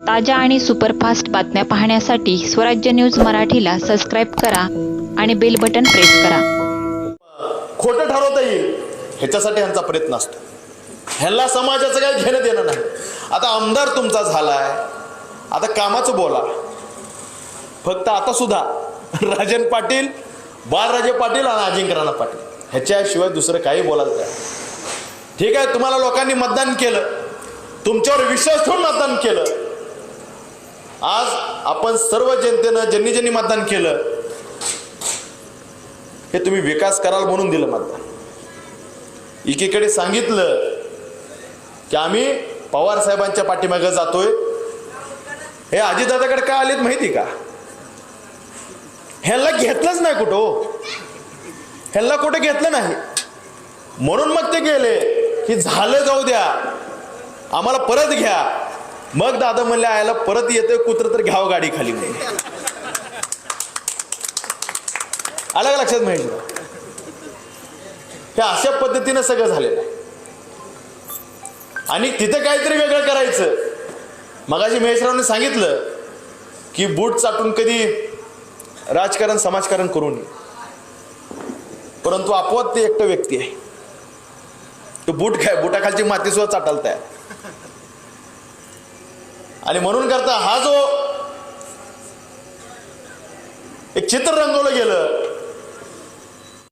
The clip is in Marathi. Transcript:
ताज्या आणि सुपरफास्ट बातम्या पाहण्यासाठी स्वराज्य न्यूज मराठीला सबस्क्राईब करा आणि बेल बटन प्रेस करा. खोटं ठरवता येईल. ह्याच्यासाठी ह्यांचा प्रयत्न असतो. ह्यांना समाजाचं काही घेणं देणं नाही. आता आमदार तुमचा झालाय. आता कामाचं बोला. फक्त आता सुद्धा राजन पाटील बाळराजे पाटील आणि अजिंक्यराणा पाटील. ह्याच्याशिवाय दुसरं काही बोलायचं नाही. ठीक आहे तुम्हाला लोकांनी मतदान केलं. तुमच्यावर विश्वास ठेवून मतदान केलं. आज आपण सर्व जनतेनं ज्यांनी ज्यांनी मतदान केलं हे तुम्ही विकास कराल म्हणून दिलं मतदान. एकीकडे सांगितलं की आम्ही पवार साहेबांच्या पाठीमागे जातोय. हे अजितदादाकडे का आलेत माहिती का? ह्यांना घेतलंच नाही कुठं हो. ह्याला ह्यांना कुठं घेतलं नाही. म्हणून मग ते गेले की झालं जाऊ द्या. आम्हाला परत घ्या. मग दादा म्हणले आयला परत येतोय कुत्र तर घ्यावं गाडी खाली म्हणून. आलं का लक्षात माहिती हे अशा पद्धतीनं सगळं झालेलं आणि तिथे काहीतरी वेगळं करायचं. मगाशी महेशरावने सांगितलं की बूट चाटून कधी राजकारण समाजकारण करू नये. परंतु आपोआप ते एकटं व्यक्ती आहे. तो बूट काय बुटाखालची माती सुद्धा चाटाल तयार. आणि म्हणून करता हा जो एक चित्र रंगवलं गेलं